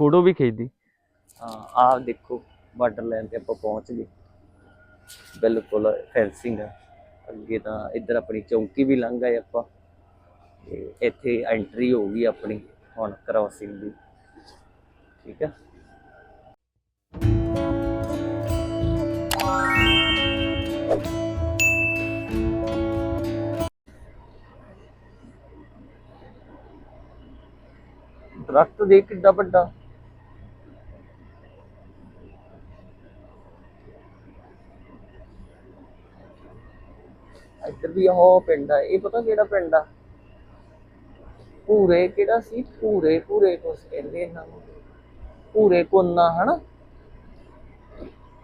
Photo ਵੀ ਖਿੱਚਦੀ। ਹਾਂ, ਆਹ ਦੇਖੋ ਬਾਰਡਰ ਲਾਈਨ ਤੇ ਆਪਾਂ ਪਹੁੰਚ ਗਏ। ਬਿਲਕੁਲ ਫੈਂਸਿੰਗ ਅੱਗੇ ਤਾਂ ਇੱਧਰ ਆਪਣੀ ਚੌਂਕੀ ਵੀ ਲੰਘ ਗਏ ਆਪਾਂ। ਇੱਥੇ ਐਂਟਰੀ ਹੋ ਗਈ ਆਪਣੀ, ਹੁਣ ਕ੍ਰਾਸਿੰਗ ਦੀ। ਠੀਕ ਹੈ ਦਰਖਤ ਦੇ ਕਿੱਡਾ ਵੱਡਾ। ਵੀ ਉਹ ਪਿੰਡ ਆ, ਇਹ ਪਤਾ ਕਿਹੜਾ ਪਿੰਡ ਆ? ਪੂਰੇ ਕਿਹੜਾ ਸੀ? ਪੂਰੇ ਪੂਰੇ ਕੁਛ ਕਹਿੰਦੇ ਇਹਨਾਂ ਨੂੰ। ਪੂਰੇ ਕੋਨਾ, ਹਨਾ?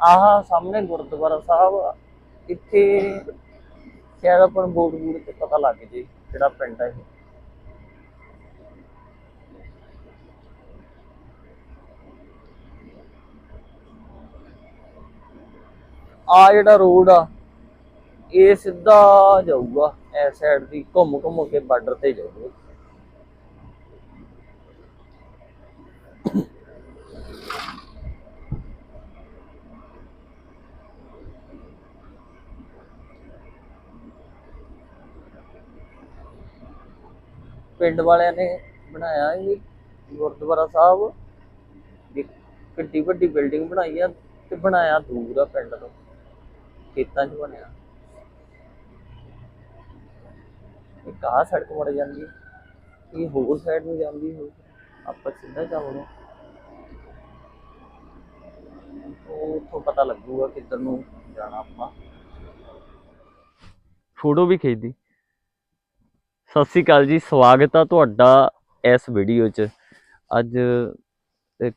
ਆਹ ਸਾਹਮਣੇ ਗੁਰਦੁਆਰਾ ਸਾਹਿਬ ਇੱਥੇ ਸ਼ਾਇਦ ਆਪਾਂ ਨੂੰ ਬੋਰਡ ਤੇ ਪਤਾ ਲੱਗ ਜੇ ਕਿਹੜਾ ਪਿੰਡ ਆ ਆ ਜਿਹੜਾ ਰੋਡ ਆ ਇਹ ਸਿੱਧਾ ਜਾਊਗਾ, ਇਸ ਸਾਈਡ ਦੀ ਘੁੰਮ ਘੁੰਮ ਕੇ ਬਾਰਡਰ ਤੇ ਜਾਊਗਾ। ਪਿੰਡ ਵਾਲਿਆਂ ਨੇ ਬਣਾਇਆ ਇਹ, ਗੁਰਦੁਆਰਾ ਸਾਹਿਬ। ਦੀ ਕਿੱਡੀ ਵੱਡੀ ਬਿਲਡਿੰਗ ਬਣਾਈ ਆ ਤੇ ਬਣਾਇਆ ਦੂਰ ਆ ਪਿੰਡ ਤੋਂ ਖੇਤਾਂ 'ਚ ਬਣਿਆ। ਇੱਕ ਆਹ ਸੜਕ ਮੁੜ ਜਾਂਦੀ ਹੈ। ਇਹ ਹੋਰ ਸਾਈਡ ਨੂੰ ਜਾਂਦੀ ਹੋ ਆਪਾਂ ਸਿੱਧਾ ਜਾਵਾਂਗੇ। ਉਹ ਉੱਥੋਂ ਪਤਾ ਲੱਗੂਗਾ ਕਿੱਧਰ ਨੂੰ ਜਾਣਾ ਆਪਾਂ। ਫੋਟੋ ਵੀ ਖਿੱਚਦੀ। ਸਤਿ ਸ੍ਰੀ ਅਕਾਲ ਜੀ, ਸਵਾਗਤ ਆ ਤੁਹਾਡਾ ਇਸ ਵੀਡੀਓ 'ਚ। ਅੱਜ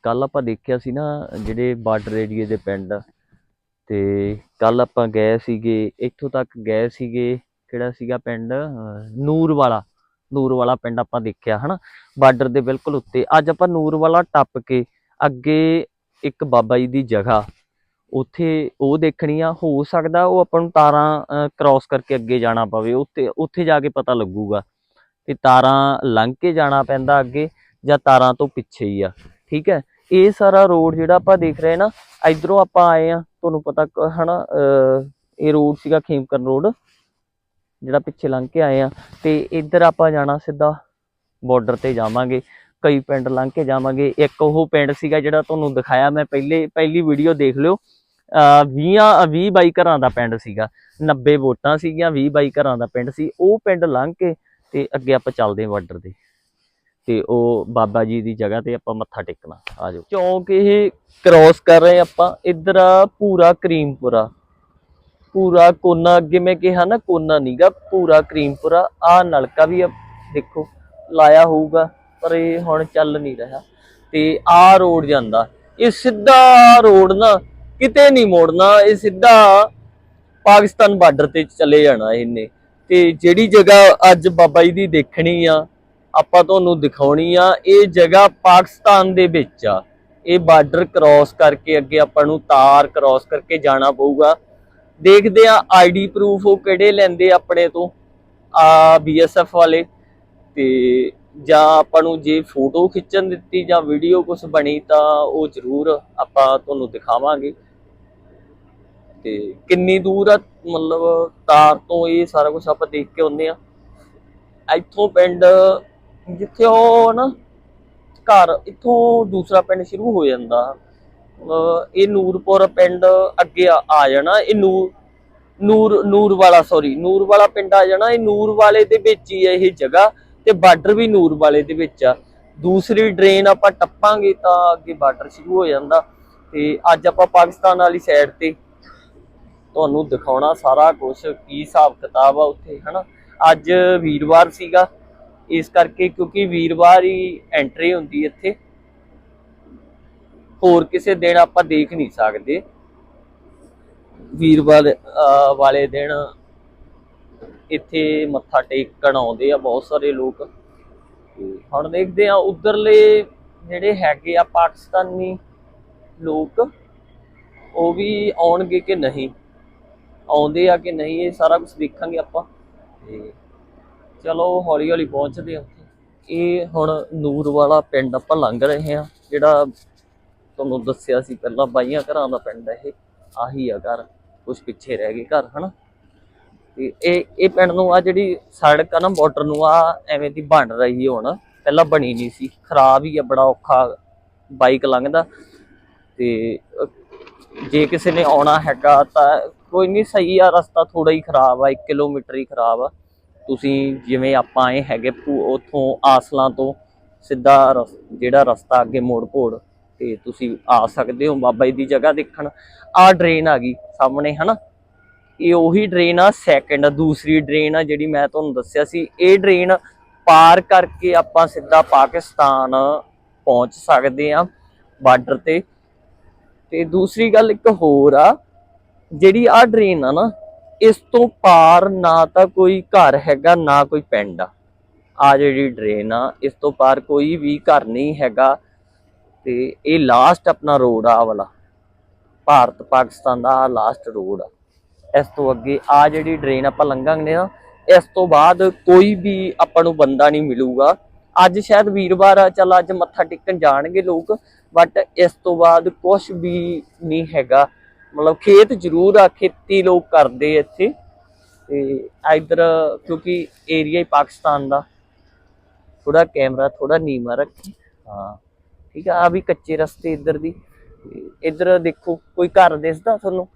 ਕੱਲ ਆਪਾਂ ਦੇਖਿਆ ਸੀ ਨਾ ਜਿਹੜੇ ਬਾਰਡਰ ਏਰੀਏ ਦੇ ਪਿੰਡ। ਤੇ ਕੱਲ ਆਪਾਂ ਗਏ ਸੀਗੇ, ਇੱਥੋਂ ਤੱਕ ਗਏ ਸੀਗੇ ਕਿਹੜਾ ਸੀਗਾ ਪਿੰਡ? ਅਹ ਨੂਰ ਵਾਲਾ ਨੂਰ ਵਾਲਾ ਪਿੰਡ ਆਪਾਂ ਦੇਖਿਆ ਹਨਾ? ਬਾਰਡਰ ਦੇ ਬਿਲਕੁਲ ਉੱਤੇ। ਅੱਜ ਆਪਾਂ ਨੂਰ ਵਾਲਾ ਟੱਪ ਕੇ ਅੱਗੇ ਇੱਕ ਬਾਬਾ ਜੀ ਦੀ ਜਗ੍ਹਾ। ਉੱਥੇ ਉਹ ਦੇਖਣੀ ਆ ਹੋ ਸਕਦਾ ਉਹ ਆਪਾਂ ਨੂੰ ਤਾਰਾਂ ਕ੍ਰਾਸ ਕਰਕੇ ਅੱਗੇ ਜਾਣਾ ਪਵੇ। ਉੱਥੇ ਉੱਥੇ ਜਾ ਕੇ ਪਤਾ ਲੱਗੂਗਾ ਤੇ ਤਾਰਾਂ ਲੰਘ ਕੇ ਜਾਣਾ ਪੈਂਦਾ ਅੱਗੇ ਜਾਂ ਤਾਰਾਂ ਤੋਂ ਪਿੱਛੇ ਹੀ ਆ। ਠੀਕ ਹੈ? ਇਹ ਸਾਰਾ ਰੋਡ ਜਿਹੜਾ ਆਪਾਂ ਦੇਖ ਰਹੇ ਨਾ ਇਧਰੋਂ ਆਪਾਂ ਆਏ ਆ। ਤੁਹਾਨੂੰ ਪਤਾ ਹਨਾ ਅਹ, ਇਹ ਰੋਡ ਸੀਗਾ ਖੇਮਕਰਨ ਰੋਡ। ਜਿਹੜਾ ਪਿੱਛੇ ਲੰਘ ਕੇ ਆਏ ਆ, ਤੇ ਇੱਧਰ ਆਪਾਂ ਜਾਣਾ ਸਿੱਧਾ ਬਾਰਡਰ ਤੇ ਜਾਵਾਂਗੇ। ਕਈ ਪਿੰਡ ਲੰਘ ਕੇ ਜਾਵਾਂਗੇ। ਇੱਕ ਉਹ ਪਿੰਡ ਸੀਗਾ ਜਿਹੜਾ ਤੁਹਾਨੂੰ ਦਿਖਾਇਆ, ਮੈਂ ਪਹਿਲੇ, ਪਹਿਲੀ ਵੀਡੀਓ ਦੇਖ ਲਿਓ। ਅਹ 20 20 ਬਾਈ ਘਰਾਂ ਦਾ ਪਿੰਡ ਸੀਗਾ। 90 ਵੋਟਾਂ ਸੀਗੀਆਂ 20 ਬਾਈ ਘਰਾਂ ਦਾ ਪਿੰਡ ਸੀ। ਉਹ ਪਿੰਡ ਲੰਘ ਕੇ ਤੇ ਅੱਗੇ ਆਪਾਂ ਚੱਲਦੇ ਹਾਂ ਬਾਰਡਰ ਤੇ। ਤੇ ਉਹ ਬਾਬਾ ਜੀ ਦੀ ਜਗ੍ਹਾ ਤੇ ਆਪਾਂ ਮੱਥਾ ਟੇਕਣਾ। ਆ ਜਾਓ। ਚੌਂਕ ਇਹ ਕ੍ਰਾਸ ਕਰ ਰਹੇ ਆਪਾਂ। ਇੱਧਰ ਪੂਰਾ ਕਰੀਮਪੁਰਾ। ਪੂਰਾ ਕੋਨਾ ਅੱਗੇ ਮੈਂ ਕਿਹਾ ਨਾ, ਕੋਨਾ ਨੀਗਾ, ਪੂਰਾ ਕਰੀਮਪੁਰਾ ਆ ਨਲਕਾ ਵੀ ਆ ਦੇਖੋ, ਲਾਇਆ ਹੋਊਗਾ, ਪਰ ਇਹ ਹੁਣ ਚੱਲ ਨਹੀਂ ਰਿਹਾ। ਤੇ ਆ ਰੋਡ ਜਾਂਦਾ। ਇਹ ਸਿੱਧਾ ਰੋਡ ਨਾ, ਕਿਤੇ ਨਹੀਂ ਮੋੜਨਾ, ਇਹ ਸਿੱਧਾ ਪਾਕਿਸਤਾਨ ਬਾਰਡਰ ਤੇ ਚਲੇ ਜਾਣਾ ਇਹਨੇ। ਤੇ ਜਿਹੜੀ ਜਗ੍ਹਾ ਅੱਜ ਬਾਬਾ ਜੀ ਦੀ ਦੇਖਣੀ ਆ, ਆਪਾਂ ਤੁਹਾਨੂੰ ਦਿਖਾਉਣੀ ਆ, ਇਹ ਜਗ੍ਹਾ ਪਾਕਿਸਤਾਨ ਦੇ ਵਿੱਚ ਆ। ਇਹ ਬਾਰਡਰ ਕ੍ਰਾਸ ਕਰਕੇ ਅੱਗੇ ਆਪਾਂ ਨੂੰ ਤਾਰ ਕ੍ਰਾਸ ਕਰਕੇ ਜਾਣਾ ਪਊਗਾ। ਦੇਖਦੇ ਆ ਆਈਡੀ ਪ੍ਰੂਫ ਉਹ ਕਿਹੜੇ ਲੈਂਦੇ ਆਪਣੇ ਤੋਂ? ਆ ਬੀਐਸਐਫ ਵਾਲੇ। ਤੇ ਜਾਂ ਆਪਾਂ ਨੂੰ ਜੇ ਫੋਟੋ ਖਿੱਚਣ ਦਿੱਤੀ ਜਾਂ ਵੀਡੀਓ ਕੁਝ ਬਣੀ ਤਾਂ ਉਹ ਜ਼ਰੂਰ ਆਪਾਂ ਤੁਹਾਨੂੰ ਦਿਖਾਵਾਂਗੇ। ਤੇ ਕਿੰਨੀ ਦੂਰ ਆ, ਮਤਲਬ ਤਾਰ ਤੋਂ ਇਹ ਸਾਰਾ ਕੁਝ ਆਪਾਂ ਦੇਖ ਕੇ ਆਉਂਦੇ ਆ। ਇੱਥੋਂ ਪਿੰਡ, ਜਿੱਥੇ ਉਹ ਨਾ ਘਰ, ਇੱਥੋਂ ਦੂਸਰਾ ਪਿੰਡ ਸ਼ੁਰੂ ਹੋ ਜਾਂਦਾ। ਇਹ ਨੂਰਪੁਰ ਪਿੰਡ ਅੱਗੇ ਆ ਜਾਣਾ, ਇਹ ਨੂਰ ਨੂਰ ਨੂਰ ਵਾਲਾ ਸੌਰੀ ਨੂਰ ਵਾਲਾ ਪਿੰਡ ਆ ਜਾਣਾ, ਇਹ ਨੂਰ ਵਾਲੇ ਦੇ ਵਿੱਚ ਹੀ ਹੈ ਇਹ ਜਗ੍ਹਾ ਤੇ ਬਾਰਡਰ ਵੀ ਨੂਰ ਵਾਲੇ ਦੇ ਵਿੱਚ ਆ। ਦੂਸਰੀ ਡਰੇਨ ਆਪਾਂ ਟੱਪਾਂਗੇ ਤਾਂ ਅੱਗੇ ਬਾਰਡਰ ਸ਼ੁਰੂ ਹੋ ਜਾਂਦਾ ਤੇ ਅੱਜ ਆਪਾਂ ਪਾਕਿਸਤਾਨ ਵਾਲੀ ਸਾਈਡ ਤੇ ਤੁਹਾਨੂੰ ਦਿਖਾਉਣਾ ਸਾਰਾ ਕੁਝ ਕੀ ਹਿਸਾਬ ਕਿਤਾਬ ਆ ਉੱਥੇ, ਹਨਾ? ਅੱਜ ਵੀਰਵਾਰ ਸੀਗਾ, ਇਸ ਕਰਕੇ ਕਿਉਂਕਿ ਵੀਰਵਾਰ ਹੀ ਐਂਟਰੀ ਹੁੰਦੀ ਇੱਥੇ। ਹੋਰ ਕਿਸੇ ਦਿਨ ਆਪਾਂ ਦੇਖ ਨਹੀਂ ਸਕਦੇ। ਵੀਰਵਾਰ ਵਾਲੇ ਦਿਨ ਇੱਥੇ ਮੱਥਾ ਟੇਕਣ ਆਉਂਦੇ ਆ ਬਹੁਤ ਸਾਰੇ ਲੋਕ। ਹੁਣ ਦੇਖਦੇ ਆ ਉਧਰਲੇ ਜਿਹੜੇ ਹੈਗੇ ਆ ਪਾਕਿਸਤਾਨੀ ਲੋਕ, ਉਹ ਵੀ ਆਉਣਗੇ ਕਿ ਨਹੀਂ? ਆਉਂਦੇ ਆ ਕਿ ਨਹੀਂ? ਇਹ ਸਾਰਾ ਕੁਝ ਦੇਖਾਂਗੇ ਆਪਾਂ। ਤੇ ਚਲੋ ਹੌਲੀ ਹੌਲੀ ਪਹੁੰਚਦੇ ਆ ਇਹ ਹੁਣ ਨੂਰ ਵਾਲਾ ਪਿੰਡ ਆਪਾਂ ਲੰਘ ਰਹੇ ਆ ਜਿਹੜਾ ਤੁਹਾਨੂੰ ਦੱਸਿਆ ਸੀ ਪਹਿਲਾਂ ਬਾਈਆਂ ਘਰਾਂ ਦਾ ਪਿੰਡ ਹੈ ਇਹ, ਆਹੀ ਆ ਘਰ ਕੁਝ ਪਿੱਛੇ ਰਹਿ ਗਏ ਘਰ, ਹਨਾ? ਤੇ ਇਹ ਇਹ ਪਿੰਡ ਨੂੰ ਆ ਜਿਹੜੀ ਸੜਕ ਆ ਨਾ ਬਾਰਡਰ ਨੂੰ ਆ ਐਵੇਂ ਦੀ ਬਣ ਰਹੀ ਹੁਣ, ਪਹਿਲਾਂ ਬਣੀ ਨਹੀਂ ਸੀ, ਖਰਾਬ ਹੀ ਆ, ਬੜਾ ਔਖਾ ਬਾਈਕ ਲੰਘਦਾ। ਤੇ, ਜੇ ਕਿਸੇ ਨੇ ਆਉਣਾ ਹੈਗਾ ਤਾਂ ਕੋਈ ਨਹੀਂ, ਸਹੀ ਆ, ਰਸਤਾ ਥੋੜਾ ਹੀ ਖਰਾਬ ਆ 1 ਕਿਲੋਮੀਟਰ ਹੀ ਖਰਾਬ ਆ। ਤੁਸੀਂ ਜਿਵੇਂ ਆਪਾਂ ਆਏ ਹੈਗੇ, ਭੂ- ਉੱਥੋਂ ਆਸਲਾਂ ਤੋਂ ਸਿੱਧਾ ਰਸ- ਜਿਹੜਾ ਰਸਤਾ ਅੱਗੇ ਮੋੜ ਭੋੜ ਤੇ ਤੁਸੀਂ ਆ ਸਕਦੇ ਹੋ ਬਾਬਾ ਜੀ ਦੀ ਜਗ੍ਹਾ ਦੇਖਣ। ਆ ਡਰੇਨ ਆ ਗਈ ਸਾਹਮਣੇ, ਹਨਾ? ਇਹ ਉਹੀ ਡਰੇਨ ਆ ਸੈਕੰਡ ਦੂਸਰੀ ਡਰੇਨ ਆ ਜਿਹੜੀ ਮੈਂ ਤੁਹਾਨੂੰ ਦੱਸਿਆ ਸੀ। ਇਹ ਡਰੇਨ ਪਾਰ ਕਰਕੇ ਆਪਾਂ ਸਿੱਧਾ ਪਾਕਿਸਤਾਨ ਪਹੁੰਚ ਸਕਦੇ ਆ ਬਾਰਡਰ ਤੇ। ਤੇ ਦੂਸਰੀ ਗੱਲ ਇੱਕ ਹੋਰ ਆ, ਜਿਹੜੀ ਆ ਡਰੇਨ ਆ ਨਾ, ਇਸ ਤੋਂ ਪਾਰ ਨਾ ਤਾਂ ਕੋਈ ਘਰ ਹੈਗਾ, ਨਾ ਕੋਈ ਪਿੰਡ ਆ। ਆ ਜਿਹੜੀ ਡਰੇਨ ਆ, ਇਸ ਤੋਂ ਪਾਰ ਕੋਈ ਵੀ ਘਰ ਨਹੀਂ ਹੈਗਾ। ਤੇ ਇਹ ਲਾਸਟ ਆਪਣਾ ਰੋਡ ਆ ਵਾਲਾ। ਭਾਰਤ ਪਾਕਿਸਤਾਨ ਦਾ ਲਾਸਟ ਰੋਡ ਆ। ਇਸ ਤੋਂ ਅੱਗੇ ਆ ਜਿਹੜੀ ਡਰੇਨ ਆਪਾਂ ਲੰਘਾਂਗੇ ਨਾ, ਇਸ ਤੋਂ ਬਾਅਦ ਕੋਈ ਵੀ ਆਪਾਂ ਨੂੰ ਬੰਦਾ ਨਹੀਂ ਮਿਲੂਗਾ। ਅੱਜ ਸ਼ਾਇਦ ਵੀਰਵਾਰ ਆ, ਚੱਲ ਅੱਜ ਮੱਥਾ ਟੇਕਣ ਜਾਣਗੇ ਲੋਕ ਬਟ ਇਸ ਤੋਂ ਬਾਅਦ ਕੁਝ ਵੀ ਨਹੀਂ ਹੈਗਾ। ਮਤਲਬ ਖੇਤ ਜ਼ਰੂਰ ਆ, ਖੇਤੀ ਲੋਕ ਕਰਦੇ ਇੱਥੇ। ਤੇ ਇਧਰ, ਕਿਉਂਕਿ ਏਰੀਆ ਹੀ ਪਾਕਿਸਤਾਨ ਦਾ। ਥੋੜਾ ਕੈਮਰਾ ਥੋੜਾ ਨੀਵਾ ਰੱਖੀ। ਹਾਂ। ਠੀਕ ਆ ਆ ਵੀ ਕੱਚੇ ਰਸਤੇ ਇੱਧਰ ਦੀ। ਇੱਧਰ ਦੇਖੋ, ਕੋਈ ਘਰ ਦਿਸਦਾ ਤੁਹਾਨੂੰ?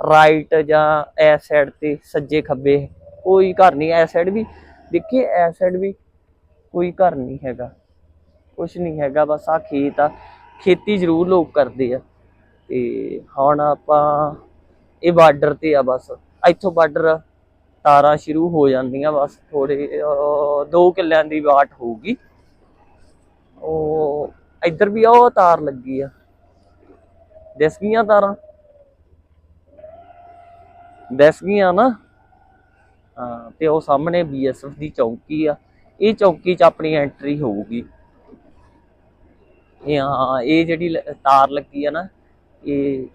ਰਾਈਟ ਜਾਂ ਐਸ ਸਾਈਡ ਤੇ ਸੱਜੇ ਖੱਬੇ? ਕੋਈ ਘਰ ਨਹੀਂ ਐਸ ਸਾਈਡ ਵੀ। ਦੇਖੀਏ ਐ ਸਾਈਡ ਵੀ ਕੋਈ ਘਰ ਨਹੀਂ ਹੈਗਾ। ਕੁਝ ਨਹੀਂ ਹੈਗਾ, ਬਸ ਆ ਖੇਤ ਆ। ਖੇਤੀ ਜ਼ਰੂਰ ਲੋਕ ਕਰਦੇ ਆ। ਤੇ ਹੁਣ ਆਪਾਂ, ਇਹ ਬਾਰਡਰ ਤੇ ਆ ਬਸ। ਇੱਥੋਂ ਬਾਰਡਰ ਤਾਰਾਂ ਸ਼ੁਰੂ ਹੋ ਜਾਂਦੀਆਂ ਬਸ। ਥੋੜੇ ਦੋ ਕਿੱਲਿਆਂ ਦੀ ਵਾਟ ਹੋਊਗੀ। ਉਹ ਇੱਧਰ ਵੀ ਆ, ਉਹ ਤਾਰ ਲੱਗੀ ਆ। ਦਿਸ ਗਈਆਂ ਤਾਰਾਂ? ਦਿਸ ਗਈਆਂ ਨਾ? ਹਾਂ, ਤੇ ਉਹ ਸਾਹਮਣੇ ਬੀਐਸਐਫ ਦੀ ਚੌਕੀ ਆ। ਇਹ ਚੌਕੀ 'ਚ ਆਪਣੀ ਐਂਟਰੀ ਹੋਊਗੀ। ਇਹ ਹਾਂ ਇਹ ਜਿਹੜੀ ਤਾਰ ਲੱਗੀ ਆ ਨਾ, ਇਹ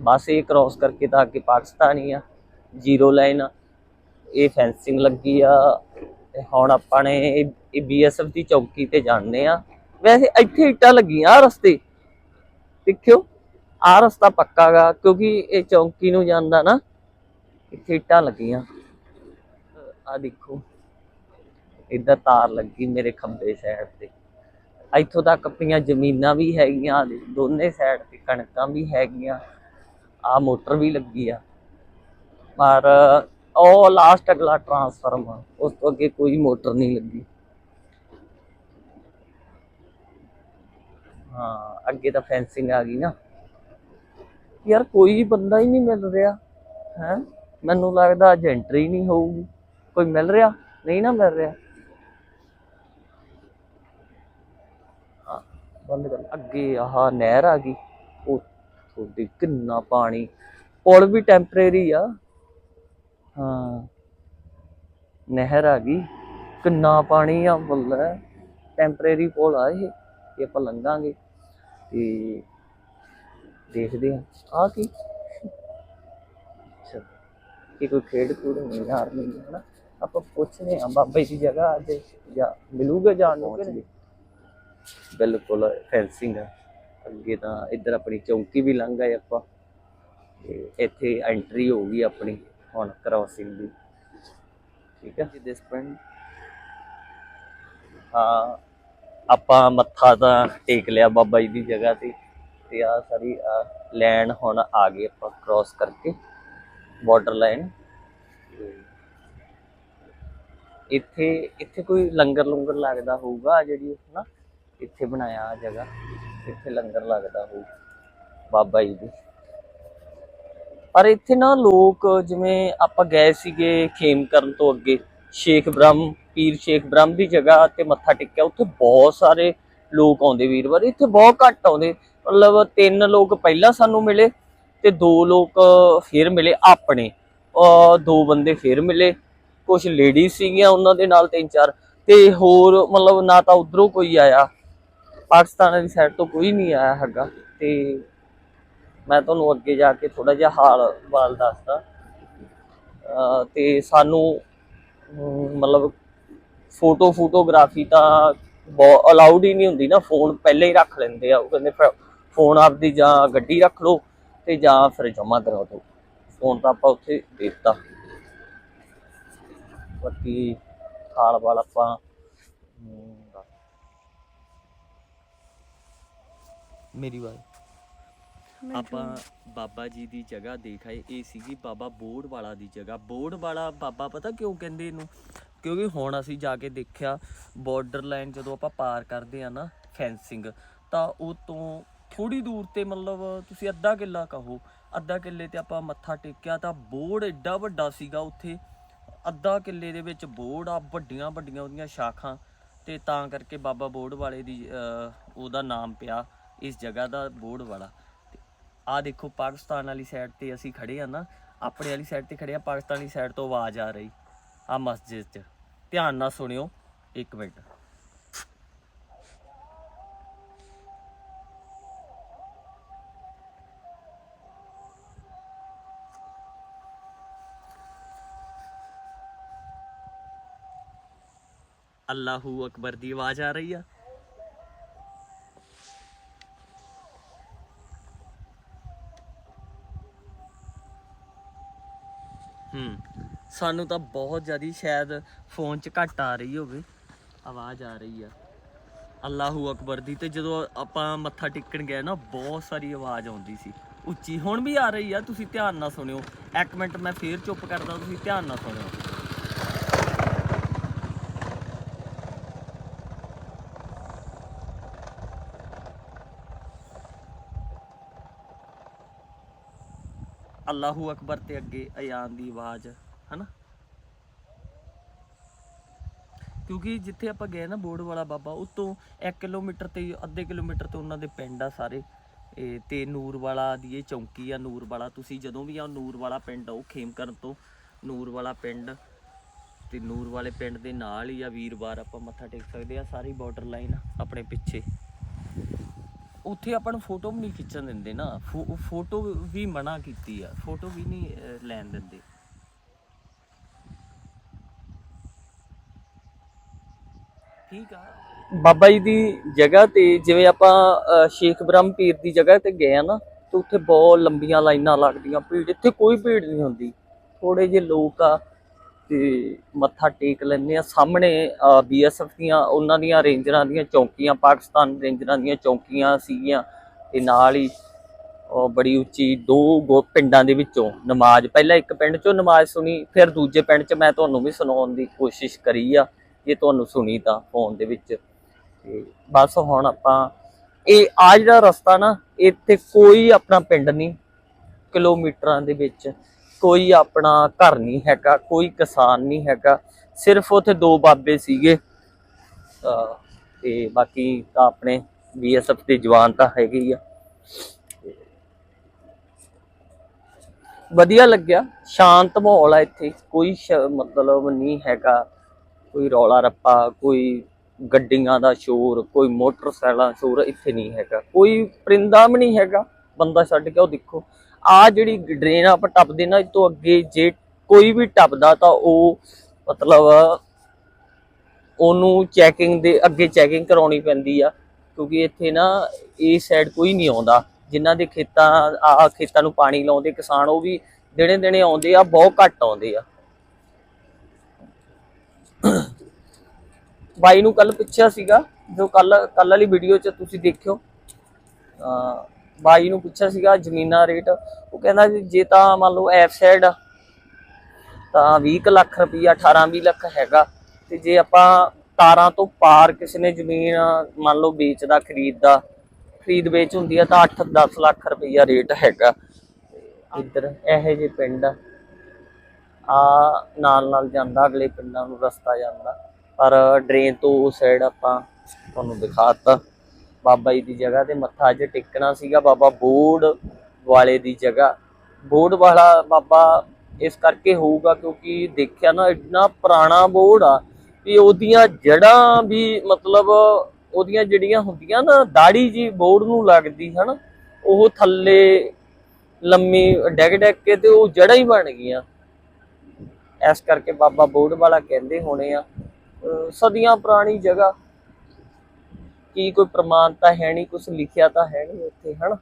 ਬਸ ਇਹ ਕ੍ਰਾਸ ਕਰਕੇ ਤਾਂ ਅੱਗੇ ਪਾਕਿਸਤਾਨੀ ਆ ਜ਼ੀਰੋ ਲਾਈਨ ਆ। ਇਹ ਫੈਂਸਿੰਗ ਲੱਗੀ ਆ। ਤੇ ਹੁਣ ਆਪਾਂ ਨੇ ਇਹ- ਇਹ ਬੀਐਸਐਫ ਦੀ ਚੌਕੀ ਤੇ ਜਾਣਦੇ ਆ। ਵੈਸੇ ਇੱਥੇ ਇੱਟਾਂ ਲੱਗੀਆਂ ਆ ਰਸਤੇ। ਦੇਖਿਓ ਆ ਰਸਤਾ ਪੱਕਾ ਗਾ, ਕਿਉਂਕਿ ਇਹ ਚੌਂਕੀ ਨੂੰ ਜਾਂਦਾ ਨਾ, ਇੱਥੇ ਇੱਟਾਂ ਲੱਗੀਆਂ। ਆ ਦੇਖੋ, ਇੱਧਰ ਤਾਰ ਲੱਗੀ ਮੇਰੇ ਖੱਬੇ ਸਾਈਡ ਤੇ। ਇੱਥੋਂ ਤੱਕ ਪਈਆਂ ਜ਼ਮੀਨਾਂ ਵੀ ਹੈਗੀਆਂ ਦੋਨੇ ਸਾਈਡ ਤੇ ਕਣਕਾਂ ਵੀ ਹੈਗੀਆਂ ਆ ਮੋਟਰ ਵੀ ਲੱਗੀ ਆ। ਪਰ, ਉਹ ਲਾਸਟ ਅਗਲਾ ਟਰਾਂਸਫਾਰਮ ਆ ਉਸ ਤੋਂ ਅੱਗੇ ਕੋਈ ਮੋਟਰ ਨਹੀਂ ਲੱਗੀ। ਹਾਂ, ਅੱਗੇ ਤਾਂ ਫੈਂਸਿੰਗ ਆ ਗਈ ਨਾ। ਯਾਰ ਕੋਈ ਬੰਦਾ ਹੀ ਨਹੀਂ ਮਿਲ ਰਿਹਾ, ਹੈ? ਮੈਨੂੰ ਲੱਗਦਾ ਅੱਜ ਐਂਟਰੀ ਨਹੀਂ ਹੋਊਗੀ। ਕੋਈ ਮਿਲ ਰਿਹਾ? ਨਹੀਂ ਨਾ ਮਿਲ ਰਿਹਾ। ਬੰਦ ਕਰ। ਅੱਗੇ ਆਹ ਨਹਿਰ ਆ ਗਈ। ਉਹ ਤੁਹਾਡੀ ਕਿੰਨਾ ਪਾਣੀ। ਪੁਲ ਵੀ ਟੈਂਪਰੇਰੀ ਆ। ਹਾਂ। ਨਹਿਰ ਆ ਗਈ। ਕਿੰਨਾ ਪਾਣੀ ਆ ਬੱਲੇ। ਟੈਂਪਰੇਰੀ ਪੁਲ ਆ ਇਹ। ਇਹ ਆਪਾਂ ਲੰਘਾਂਗੇ। ਤੇ ਦੇਖਦੇ ਆ ਆ ਕੀ? ਅੱਛਾ। ਇਹ ਕੋਈ ਖੇਡ ਕੂੜ ਨਹੀਂ ਯਾਰ ਨਹੀਂ ਹੈ ਨਾ ਆਪਾਂ ਪੁੱਛਦੇ ਆ ਬਾਬਾ ਜੀ ਦੀ ਜਗ੍ਹਾ ਅੱਜ ਜਾਂ ਮਿਲੂਗਾ ਜਾਣ ਨੂੰ ਕਿ ਬਿਲਕੁਲ ਫੈਂਸਿੰਗ ਆ। ਅੱਗੇ ਤਾਂ ਇੱਧਰ ਆਪਣੀ ਚੌਂਕੀ ਵੀ ਲੰਘ ਗਏ ਆਪਾਂ। ਤੇ ਇੱਥੇ ਐਂਟਰੀ ਹੋ ਗਈ ਆਪਣੀ ਹੁਣ ਕ੍ਰਾਸਿੰਗ ਦੀ। ਠੀਕ ਹੈ ਦਿਸ ਪੁਆਇੰਟ ਹਾਂ। ਆਪਾਂ ਮੱਥਾ ਤਾਂ ਟੇਕ ਲਿਆ ਬਾਬਾ ਜੀ ਦੀ ਜਗ੍ਹਾ ਤੇ ਤੇ ਆ ਸਾਰੀ ਲੈਨ ਹੁਣ ਆ ਗਈ ਆਪਾਂ ਕ੍ਰਾਸ ਕਰਕੇ ਬਾਰਡਰ ਲਾਈਨ ਇੱਥੇ ਇੱਥੇ ਕੋਈ ਲੰਗਰ ਲੰਗਰ ਲੱਗਦਾ ਹੋਊਗਾ ਜਿਹੜੀ ਨਾ, ਇੱਥੇ ਬਣਾਇਆ ਆ ਜਗ੍ਹਾ, ਇੱਥੇ ਲੰਗਰ ਲੱਗਦਾ ਹੋਊ ਬਾਬਾ ਜੀ ਦੀ। ਪਰ ਇੱਥੇ ਨਾ ਲੋਕ ਜਿਵੇਂ ਆਪਾਂ ਗਏ ਸੀਗੇ ਖੇਮ ਕਰਨ ਤੋਂ ਅੱਗੇ ਸ਼ੇਖ ਬ੍ਰਹਮ, ਪੀਰ ਸ਼ੇਖ ਬ੍ਰਹਮ ਦੀ ਜਗ੍ਹਾ ਤੇ ਮੱਥਾ ਟੇਕਿਆ। ਉੱਥੇ ਬਹੁਤ ਸਾਰੇ ਲੋਕ ਆਉਂਦੇ ਵੀਰਵਾਰ ਇੱਥੇ ਬਹੁਤ ਘੱਟ ਆਉਂਦੇ। ਮਤਲਬ ਤਿੰਨ ਲੋਕ ਪਹਿਲਾਂ ਸਾਨੂੰ ਮਿਲੇ ਤੇ ਦੋ ਲੋਕ ਫਿਰ ਮਿਲੇ ਆਪਣੇ। ਦੋ ਬੰਦੇ ਫਿਰ ਮਿਲੇ ਕੁਝ ਲੇਡੀਜ਼ ਸੀਗੀਆਂ ਉਹਨਾਂ ਦੇ ਨਾਲ ਤਿੰਨ ਚਾਰ। ਤੇ ਹੋਰ ਮਤਲਬ ਨਾ ਤਾਂ ਉਧਰੋਂ ਕੋਈ ਆਇਆ, ਪਾਕਿਸਤਾਨ ਵਾਲੀ ਸਾਈਡ ਤੋਂ ਕੋਈ ਨਹੀਂ ਆਇਆ ਹੈਗਾ। ਤੇ ਮੈਂ ਤੁਹਾਨੂੰ ਅੱਗੇ ਜਾ ਕੇ ਥੋੜਾ ਜਿਹਾ ਹਾਲ ਵਾਲ ਦੱਸਦਾ। ਅਹ ਤੇ ਸਾਨੂੰ ਮਤਲਬ ਫੋਟੋ ਫੋਟੋਗ੍ਰਾਫੀ ਤਾਂ ਬਹੁਤ ਅਲਾਉਡ ਹੀ ਨਹੀਂ ਹੁੰਦੀ ਨਾ ਫੋਨ ਪਹਿਲੇ ਹੀ ਰੱਖ ਲੈਂਦੇ ਆ, ਉਹ ਕਹਿੰਦੇ ਫਿਰ ਫੋਨ ਆਪਦੀ ਜਾਂ ਗੱਡੀ ਰੱਖ ਲਓ ਤੇ ਜਾਂ ਫਿਰ ਜਮਾ ਕਰਾ ਦਿਓ। ਫੋਨ ਤਾਂ ਆਪਾਂ ਉੱਥੇ ਦੇ ਦਿੱਤਾ। ਬਾਕੀ ਖਾਲ ਵਾਲ ਆਪਾਂ ਮੇਰੀ ਵਾਰ ਆਪਾਂ ਬਾਬਾ ਜੀ ਦੀ ਜਗ੍ਹਾ ਦੇਖ ਆਏ ਇਹ ਸੀਗੀ ਬਾਬਾ ਬੋੜ ਵਾਲਾ ਦੀ ਜਗ੍ਹਾ। ਬੋੜ ਵਾਲਾ ਬਾਬਾ ਪਤਾ ਕਿਉਂ ਕਹਿੰਦੇ ਇਹਨੂੰ? ਕਿਉਂਕਿ ਹੁਣ ਅਸੀਂ ਜਾ ਕੇ ਦੇਖਿਆ ਬਾਰਡਰ ਲਾਈਨ ਜਦੋਂ ਆਪਾਂ ਪਾਰ ਕਰਦੇ ਆ ਨਾ ਫੈਂਸਿੰਗ ਤਾਂ ਉਹ ਤੋਂ ਥੋੜੀ ਦੂਰ ਤੇ ਮਤਲਬ ਤੁਸੀਂ ਅੱਧਾ ਕਿੱਲਾ ਕਹੋ ਅੱਧਾ ਕਿੱਲੇ ਤੇ ਆਪਾਂ ਮੱਥਾ ਟੇਕਿਆ ਤਾਂ ਬੋੜ ਐਡਾ ਵੱਡਾ ਸੀਗਾ ਉੱਥੇ। ਅੱਧਾ ਕਿੱਲੇ ਦੇ ਵਿੱਚ ਬੋੜ ਆ ਵੱਡੀਆਂ ਵੱਡੀਆਂ ਉਹਦੀਆਂ ਸ਼ਾਖਾਂ ਤੇ ਤਾਂ ਕਰਕੇ ਬਾਬਾ ਬੋੜ ਵਾਲੇ ਦੀ ਉਹਦਾ ਨਾਮ ਪਿਆ ਇਸ ਜਗ੍ਹਾ ਦਾ ਬੋੜ ਵਾਲਾ ਆ ਦੇਖੋ ਪਾਕਿਸਤਾਨ ਵਾਲੀ ਸਾਈਡ ਤੇ ਅਸੀਂ ਖੜੇ ਆ ਨਾ, ਆਪਣੇ ਵਾਲੀ ਸਾਈਡ ਤੇ ਖੜੇ ਆ ਵਾਲੀ ਸਾਈਡ ਤੋਂ ਆਵਾਜ਼ ਆ ਰਹੀ ਆ ਮਸਜਿਦ 'ਚ। ਧਿਆਨ ਨਾਲ ਸੁਣਿਓ, ਇੱਕ ਮਿੰਟ। ਅੱਲਾਹੂ ਅਕਬਰ ਦੀ ਆਵਾਜ਼ ਆ ਰਹੀ ਆ। ਹੂੰ। ਸਾਨੂੰ ਤਾਂ ਬਹੁਤ ਜ਼ਿਆਦੀ ਸ਼ਾਇਦ ਫੋਨ 'ਚ ਘੱਟ ਆ ਰਹੀ ਹੋਵੇ। ਆਵਾਜ਼ ਆ ਰਹੀ ਆ। ਅੱਲਾਹੂ ਅਕਬਰ ਦੀ। ਤੇ ਜਦੋਂ ਆਪਾਂ ਮੱਥਾ ਟੇਕਣ ਗਏ ਨਾ, ਬਹੁਤ ਸਾਰੀ ਆਵਾਜ਼ ਆਉਂਦੀ ਸੀ। ਉੱਚੀ। ਹੁਣ ਵੀ ਆ ਰਹੀ ਆ। ਤੁਸੀਂ ਧਿਆਨ ਨਾਲ ਸੁਣਿਓ। ਇੱਕ ਮਿੰਟ ਮੈਂ ਫੇਰ ਚੁੱਪ ਕਰਦਾ, ਤੁਸੀਂ ਧਿਆਨ ਨਾਲ ਸੁਣਿਓ। ਅੱਲਾਹੂ ਅਕਬਰ ਤੇ ਅੱਗੇ ਅਯਾਨ ਦੀ ਆਵਾਜ਼, ਹਨਾ? ਕਿਉਂਕਿ ਜਿੱਥੇ ਆਪਾਂ ਗਏ ਨਾ ਬੋਰਡ ਵਾਲਾ ਬਾਬਾ, ਉਤੋਂ 1 ਕਿਲੋਮੀਟਰ ਤੇ ਅੱਧੇ ਕਿਲੋਮੀਟਰ ਤੇ ਉਹਨਾਂ ਦੇ ਪਿੰਡ ਆ ਸਾਰੇ। ਇਹ ਤੇ ਨੂਰ ਵਾਲਾ ਦੀ ਇਹ ਚੌਂਕੀ ਆ ਨੂਰ ਵਾਲਾ ਤੁਸੀਂ ਜਦੋਂ ਵੀ ਆ ਨੂਰ ਵਾਲਾ ਪਿੰਡ ਆਓ, ਖੇਮਕਰਨ ਤੋਂ ਨੂਰ ਵਾਲਾ ਪਿੰਡ ਤੇ ਨੂਰ ਵਾਲੇ ਪਿੰਡ ਦੇ ਨਾਲ ਹੀ ਆ ਵੀਰਵਾਰ, ਆਪਾਂ ਮੱਥਾ ਟੇਕ ਸਕਦੇ ਆ। ਸਾਰੀ ਬਾਰਡਰ ਲਾਈਨ ਆਪਣੇ ਪਿੱਛੇ। ਉੱਥੇ ਆਪਾਂ ਨੂੰ ਫੋਟੋ ਵੀ ਨਹੀਂ ਖਿੱਚਣ ਦਿੰਦੇ ਨਾ। ਫੋ- ਫੋਟੋ ਵੀ ਮਨਾ ਕੀਤੀ ਆ। ਫੋਟੋ ਵੀ ਨਹੀਂ ਲੈਣ ਦਿੰਦੇ। ਠੀਕ ਆ। ਬਾਬਾ ਜੀ ਦੀ ਜਗ੍ਹਾ ਤੇ ਜਿਵੇਂ ਆਪਾਂ ਅਹ, ਸ਼ੇਖ ਬ੍ਰਹਮ ਪੀਰ ਦੀ ਜਗ੍ਹਾ ਤੇ ਗਏ ਆ ਨਾ ਤੇ ਉੱਥੇ ਬਹੁਤ ਲੰਬੀਆਂ ਲਾਈਨਾਂ ਲੱਗਦੀਆਂ ਭੀੜ। ਇੱਥੇ ਕੋਈ ਭੀੜ ਨਹੀਂ ਹੁੰਦੀ। ਥੋੜੇ ਜਿਹੇ ਲੋਕ ਆ ਤੇ ਮੱਥਾ ਟੇਕ ਲੈਂਦੇ ਆ ਸਾਹਮਣੇ ਬੀਐਸਐਫ ਦੀਆਂ, ਉਹਨਾਂ ਦੀਆਂ ਰੇਂਜਰਾਂ ਦੀਆਂ ਚੌਕੀਆਂ, ਪਾਕਿਸਤਾਨ ਰੇਂਜਰਾਂ ਦੀਆਂ ਚੌਕੀਆਂ ਸੀਗੀਆਂ ਤੇ ਨਾਲ ਹੀ ਬੜੀ ਉੱਚੀ ਦੋ ਪਿੰਡਾਂ ਦੇ ਵਿੱਚੋਂ ਨਮਾਜ਼, ਪਹਿਲਾਂ ਇੱਕ ਪਿੰਡ ਚੋਂ ਨਮਾਜ਼ ਸੁਣੀ, ਫਿਰ ਦੂਜੇ ਪਿੰਡ 'ਚ ਮੈਂ ਤੁਹਾਨੂੰ ਵੀ ਸੁਣਾਉਣ ਦੀ ਕੋਸ਼ਿਸ਼ ਕਰੀ ਆ, ਜੇ ਤੁਹਾਨੂੰ ਸੁਣੀ ਤਾਂ ਫੋਨ ਦੇ ਵਿੱਚ। ਤੇ ਬਸ ਹੁਣ ਆਪਾਂ, ਇਹ ਆ ਜਿਹੜਾ ਰਸਤਾ ਨਾ, ਇੱਥੇ ਕੋਈ ਆਪਣਾ ਪਿੰਡ ਨਹੀਂ, ਕਿਲੋਮੀਟਰਾਂ ਦੇ ਵਿੱਚ। ਕੋਈ ਆਪਣਾ ਘਰ ਨਹੀਂ ਹੈਗਾ, ਕੋਈ ਕਿਸਾਨ ਨਹੀਂ ਹੈਗਾ, ਸਿਰਫ ਉੱਥੇ ਦੋ ਬਾਬੇ ਸੀਗੇ। ਤੇ ਬਾਕੀ ਤਾਂ ਆਪਣੇ ਬੀਐਸਐਫ ਦੇ ਜਵਾਨ ਤਾਂ ਹੈਗੇ ਹੀ ਆ। ਵਧੀਆ ਲੱਗਿਆ, ਸ਼ਾਂਤ ਮਾਹੌਲ ਆ ਇੱਥੇ, ਕੋਈ ਸ਼- ਮਤਲਬ ਨਹੀਂ ਹੈਗਾ, ਕੋਈ ਰੌਲਾ ਰੱਪਾ, ਕੋਈ ਗੱਡੀਆਂ ਦਾ ਸ਼ੋਰ, ਕੋਈ ਮੋਟਰਸਾਈਕਲਾਂ ਦਾ ਸ਼ੋਰ ਇੱਥੇ ਨਹੀਂ ਹੈਗਾ। ਕੋਈ ਪਰਿੰਦਾ ਵੀ ਨਹੀਂ ਹੈਗਾ, ਬੰਦਾ ਛੱਡ ਕੇ ਉਹ ਦੇਖੋ। ਆ ਜਿਹੜੀ ਡਰੇਨ ਆਪਾਂ ਟੱਪਦੇ ਨਾ ਇਹ ਤੋਂ ਅੱਗੇ ਜੇ ਕੋਈ ਵੀ ਟੱਪਦਾ ਤਾਂ ਉਹ ਮਤਲਬ ਉਹਨੂੰ ਚੈਕਿੰਗ ਦੇ ਅੱਗੇ ਚੈਕਿੰਗ ਕਰਾਉਣੀ ਪੈਂਦੀ ਆ, ਕਿਉਂਕਿ ਇੱਥੇ ਨਾ ਇਹ ਸਾਈਡ ਕੋਈ ਨਹੀਂ ਆਉਂਦਾ। ਜਿਨ੍ਹਾਂ ਦੇ ਖੇਤਾਂ, ਆ ਖੇਤਾਂ ਨੂੰ ਪਾਣੀ ਲਾਉਂਦੇ ਕਿਸਾਨ, ਉਹ ਵੀ ਦਿਨੇ ਦਿਨੇ ਆਉਂਦੇ ਆ, ਬਹੁਤ ਘੱਟ ਆਉਂਦੇ ਆ। ਬਾਈ ਨੂੰ ਕੱਲ ਪੁੱਛਿਆ ਸੀਗਾ, ਜੋ ਕੱਲ ਕੱਲ ਵਾਲੀ ਵੀਡੀਓ 'ਚ ਤੁਸੀਂ ਦੇਖਿਓ। ਅਹ ਬਾਈ ਨੂੰ ਪੁੱਛਿਆ ਸੀਗਾ ਜ਼ਮੀਨਾਂ ਰੇਟ, ਉਹ ਕਹਿੰਦਾ ਜੇ ਤਾਂ ਮੰਨ ਲਓ ਐਫ ਸਾਈਡ ਤਾਂ 20 ਲੱਖ ਰੁਪਈਆ 18 20 ਲੱਖ ਹੈਗਾ। ਤੇ ਜੇ ਆਪਾਂ ਤਾਰਾਂ ਤੋਂ ਪਾਰ ਕਿਸੇ ਨੇ ਜ਼ਮੀਨ ਮੰਨ ਲਓ ਵੇਚਦਾ, ਖਰੀਦਦਾ, ਖਰੀਦ ਵੇਚ ਹੁੰਦੀ ਆ, ਤਾਂ 8 10 ਲੱਖ ਰੁਪਈਆ ਰੇਟ ਹੈਗਾ। ਇੱਧਰ ਇਹੋ ਜਿਹੇ ਪਿੰਡ ਆ ਨਾਲ ਨਾਲ ਜਾਂਦਾ, ਅਗਲੇ ਪਿੰਡਾਂ ਨੂੰ ਰਸਤਾ ਜਾਂਦਾ। ਪਰ ਡਰੇਨ ਤੋਂ ਉਸ ਸਾਈਡ ਆਪਾਂ ਤੁਹਾਨੂੰ ਦਿਖਾਤਾ ਬਾਬਾ ਜੀ ਦੀ ਜਗ੍ਹਾ ਤੇ ਮੱਥਾ ਅੱਜ ਟੇਕਣਾ ਸੀਗਾ ਬਾਬਾ ਬੋੜ ਵਾਲੇ ਦੀ ਜਗ੍ਹਾ। ਬੋੜ ਵਾਲਾ ਬਾਬਾ ਇਸ ਕਰਕੇ ਹੋਊਗਾ ਕਿਉਂਕਿ ਦੇਖਿਆ ਨਾ ਇੰਨਾ ਪੁਰਾਣਾ ਬੋੜ ਆ ਵੀ ਉਹਦੀਆਂ ਜੜਾਂ ਵੀ ਮਤਲਬ ਉਹਦੀਆਂ ਜਿਹੜੀਆਂ ਹੁੰਦੀਆਂ ਨਾ ਦਾੜੀ ਜੀ ਬੋੜ ਨੂੰ ਲੱਗਦੀ ਹਨ, ਉਹ ਥੱਲੇ ਲੰਮੀ ਡੈਗ ਡੈਗ ਕੇ ਤੇ ਉਹ ਜੜਾਂ ਹੀ ਬਣ ਗਈਆਂ। ਇਸ ਕਰਕੇ ਬਾਬਾ ਬੋੜ ਵਾਲਾ ਕਹਿੰਦੇ ਹੋਣੇ ਆ ਸਦੀਆਂ ਪੁਰਾਣੀ ਜਗ੍ਹਾ। ਕੀ ਕੋਈ ਪ੍ਰਮਾਣਤਾ ਹੈ ਨਹੀਂ ਕੁਝ ਲਿਖਿਆ ਤਾਂ ਹੈ ਨਹੀਂ ਉੱਥੇ ਹਨਾ?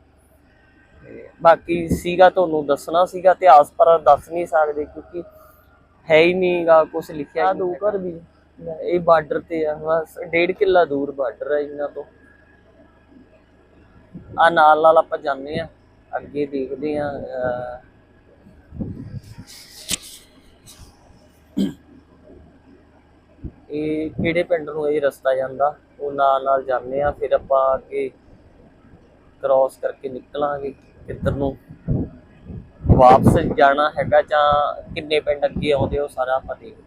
ਤੇ ਬਾਕੀ ਸੀਗਾ ਤੁਹਾਨੂੰ ਦੱਸਣਾ ਸੀਗਾ ਇਤਿਹਾਸ ਪਰ ਦੱਸ ਨਹੀਂ ਸਕਦੇ ਕਿਉਂਕਿ ਹੈ ਹੀ ਨਹੀਂਗਾ ਕੁਝ ਲਿਖਿਆ ਦੋ ਘਰ ਵੀ। ਇਹ ਬਾਰਡਰ ਤੇ ਆ ਬਸ ਡੇਢ ਕਿੱਲਾ ਦੂਰ ਬਾਰਡਰ ਹੈ ਇਹਨਾਂ ਤੋਂ। ਆ ਨਾਲ ਨਾਲ ਆਪਾਂ ਜਾਂਦੇ ਆ ਅੱਗੇ ਦੇਖਦੇ ਆ ਇਹ ਕਿਹੜੇ ਪਿੰਡ ਨੂੰ ਇਹ ਰਸਤਾ ਜਾਂਦਾ? ਉਹ ਨਾਲ ਨਾਲ ਜਾਂਦੇ ਆ ਫਿਰ ਆਪਾਂ ਅੱਗੇ ਕ੍ਰਾਸ ਕਰਕੇ ਨਿਕਲਾਂਗੇ ਕਿੱਧਰ ਨੂੰ। ਵਾਪਸ ਜਾਣਾ ਹੈਗਾ ਜਾਂ ਕਿੰਨੇ ਪਿੰਡ ਅੱਗੇ ਆਉਂਦੇ ਉਹ ਸਾਰਾ ਆਪਾਂ ਦੇਖਦੇ